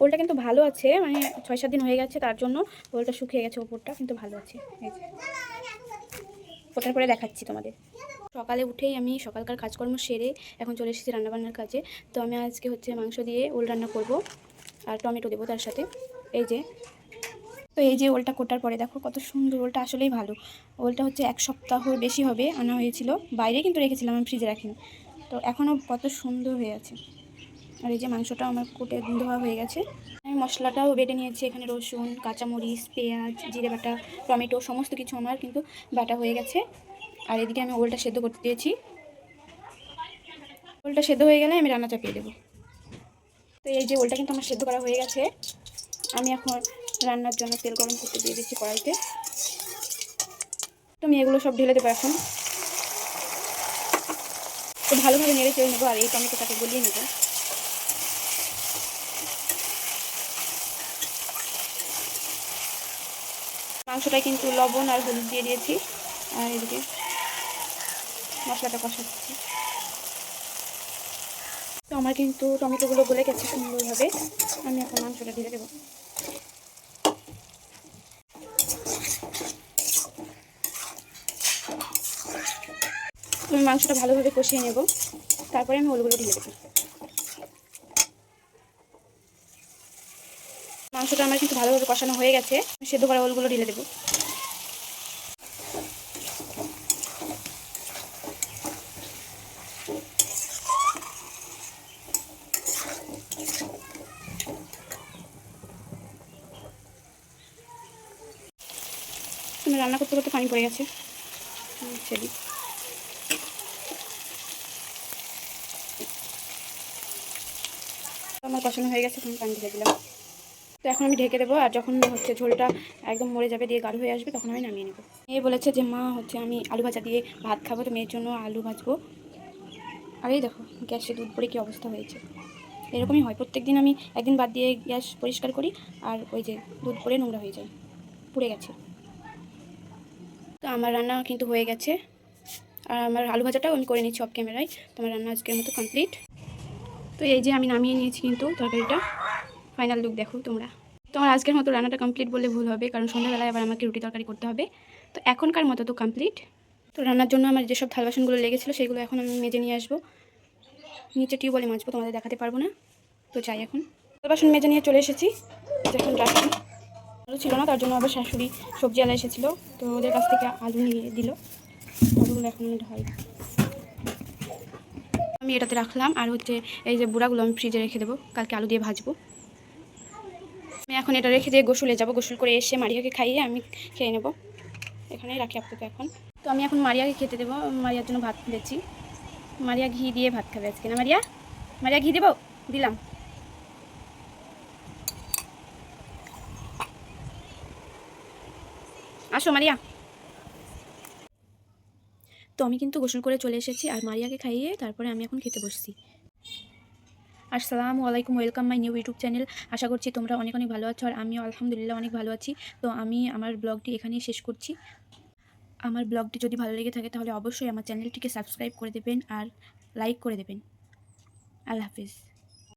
ওলটা কিন্তু ভালো আছে মানে ছয় সাত দিন হয়ে গেছে, তার জন্য ওলটা শুকিয়ে গেছে ওপরটা, কিন্তু ভালো আছে। ওটার পরে দেখাচ্ছি তোমাদের। সকালে উঠেই আমি সকালকার কাজকর্ম সেরে এখন চলে এসেছি রান্নাবান্নার কাজে। তো আমি আজকে হচ্ছে মাংস দিয়ে ওল রান্না করব আর টমেটো দেবো তার সাথে। এই যে। তো এই যে ওলটা কোটার পরে দেখো কত সুন্দর ওলটা, আসলেই ভালো। ওলটা হচ্ছে এক সপ্তাহ বেশি হবে আনা হয়েছিল। বাইরে কিন্তু রেখেছিলাম, আমি ফ্রিজে রাখিনি। তো এখনও কত সুন্দর হয়ে আছে। আর এই যে মাংসটা আমার কুটে ধোয়া হয়ে গেছে। আমি মশলাটাও বেটে নিয়েছি, এখানে রসুন, কাঁচামরিচ, পেঁয়াজ, জিরে বাটা, টমেটো, সমস্ত কিছু আমার কিন্তু বাটা হয়ে গেছে। আর এদিকে আমি ওলটা সেদ্ধ করতে দিয়েছি। ওলটা সেদ্ধ হয়ে গেলে আমি রান্না চাপিয়ে দেবো। তো এই যে ওলটা কিন্তু আমার সেদ্ধ করা হয়ে গেছে। আমি এখন রান্নার জন্য তেল গরম করতে দিয়ে দিচ্ছি কড়াইতে। তুমি এগুলো সব ঢেলে দেবো এখন। তো ভালোভাবে নেড়ে চেড়ে নেব আর এই টমেটোটাকে গলিয়ে নেব। মাংসটায় কিন্তু লবণ আর হলুদ দিয়ে দিয়েছি। আর এদিকে মশলাটা কষাচ্ছি। তো আমার কিন্তু টমেটোগুলো গলে গেছে সুন্দরভাবে। আমি এখন মাংসটা ঢেলে দেবো। আমি মাংসটা ভালোভাবে কষিয়ে নেব। তারপরে আমি ওলগুলো ঢেলে দেবো। মাংসটা আমার কিন্তু ভালোভাবে কষানো হয়ে গেছে। সেদ্ধ করা ওলগুলো ঢেলে দেবো। রান্না করতে করতে পানি পড়ে গেছে। আমার কষানো হয়ে গেছে তুমি পানি ঢেলে দিলাম। তো এখন আমি ঢেকে দেবো, আর যখন হচ্ছে ঝোলটা একদম মরে যাবে, দিয়ে গাঢ় হয়ে আসবে, তখন আমি নামিয়ে নেব। মেয়ে বলেছে যে, মা, হচ্ছে আমি আলু ভাজা দিয়ে ভাত খাব, তো মেয়ের জন্য আলু ভাজবো। আর এই দেখো, গ্যাসে দুধ পরে কী অবস্থা হয়েছে। এরকমই হয় প্রত্যেক দিন আমি একদিন বাদ দিয়ে গ্যাস পরিষ্কার করি, আর ওই যে দুধ পরে নোংরা হয়ে যায়, পুড়ে গেছে। তো আমার রান্না কিন্তু হয়ে গেছে। আর আমার আলু ভাজাটাও আমি করে নিচ্ছি অফ ক্যামেরায় তোমার রান্না আজকের মতো কমপ্লিট। তো এই যে আমি নামিয়ে নিয়েছি কিন্তু তরকারিটা। ফাইনাল লুক দেখো তোমরা। তোমার আজকের মতো রান্নাটা কমপ্লিট বললে ভুল হবে, কারণ সন্ধ্যাবেলায় আবার আমাকে রুটি তরকারি করতে হবে। তো এখনকার মতো তো কমপ্লিট তো রান্নার জন্য আমার যেসব থাল বাসনগুলো লেগেছিলো সেগুলো এখন আমি মেজে নিয়ে আসব। নিচে টিউবওয়েলে মাজবো, তোমাদের দেখাতে পারব না। তো যাই এখন। থাল বাসন মেজে নিয়ে চলে এসেছি। যখন রাখি আলু ছিল না, তার জন্য আবার শাশুড়ি সবজি আলা এসেছিল। তো ওদের কাছ থেকে আলু নিয়ে দিল। আলুগুলো এখন আমি আমি এটাতে রাখলাম, আর হচ্ছে এই যে বুড়াগুলো আমি ফ্রিজে রেখে দেবো। কালকে আলু দিয়ে ভাজবো। আমি এখন এটা রেখে দিয়ে গোসলে যাব। গোসল করে এসে মারিয়াকে খাইয়ে আমি খেয়ে নেব। এখানেই রাখি আপনাকে এখন। তো আমি এখন মারিয়াকে খেতে দেবো। মারিয়ার জন্য ভাত দিচ্ছি মারিয়া ঘি দিয়ে ভাত খাবে আজকে। না মারিয়া? মারিয়া ঘি দেবো? দিলাম। আসো মারিয়া। তো আমি কিন্তু গোসল করে চলে এসেছি আর মারিয়াকে খাইয়ে তারপরে আমি এখন খেতে বসছি। আসসালামু আলাইকুম, welcome my new YouTube channel. আশা করছি তোমরা অনেক অনেক ভালো আছো আর আমিও আলহামদুলিল্লাহ অনেক ভালো আছি। তো আমি আমার ব্লগটি এখানেই শেষ করছি। আমার ব্লগটি যদি ভালো লেগে থাকে তাহলে অবশ্যই আমার চ্যানেলটিকে সাবস্ক্রাইব করে দেবেন আর লাইক করে দেবেন। আল্লাহ হাফিজ।